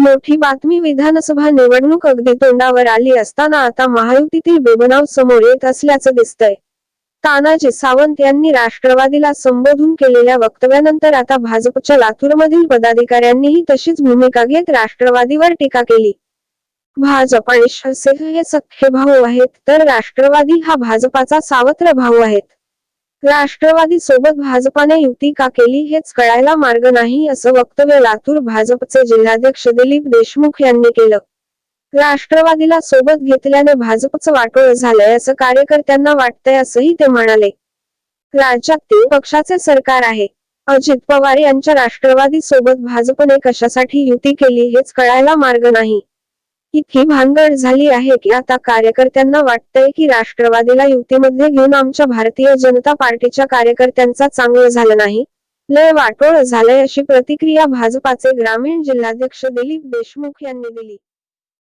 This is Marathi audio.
मोठी बातमी विधानसभा निवडणूक अगदी तोंडावर आली असताना आता महायुतीतील बेबनाव समोर येत असल्याचं दिसतंय. तानाजी सावंत यांनी राष्ट्रवादीला संबोधून केलेल्या वक्तव्यानंतर आता भाजपच्या लातूरमधील पदाधिकाऱ्यांनीही तशीच भूमिका घेत राष्ट्रवादीवर टीका केली. भाजप आणि शिवसेना हे सख्खे भाऊ आहेत तर राष्ट्रवादी हा भाजपाचा सावत्र भाऊ आहेत. राष्ट्रवादी सोबत भाजपाने युती का केली हेच कळायला मार्ग नाही असं वक्तव्य लातूर भाजपचे जिल्हाध्यक्ष दिलीप देशमुख यांनी केलं. राष्ट्रवादीला सोबत घेतल्याने भाजपचं वाटोळ झालंय असं कार्यकर्त्यांना वाटतंय असंही ते म्हणाले. राज्यात तीन पक्षाचे सरकार आहे. अजित पवार यांच्या राष्ट्रवादी सोबत भाजपने कशासाठी युती केली हेच कळायला मार्ग नाही. इतकी भानगड झाली आहे की आता कार्यकर्त्यांना वाटतंय की राष्ट्रवादीला युतीमध्ये घेऊन आमच्या भारतीय जनता पार्टीच्या कार्यकर्त्यांचा चांगलं झालं नाही. लय वाटोळ झालंय अशी प्रतिक्रिया भाजपाचे ग्रामीण जिल्हाध्यक्ष दिलीप देशमुख यांनी दिली.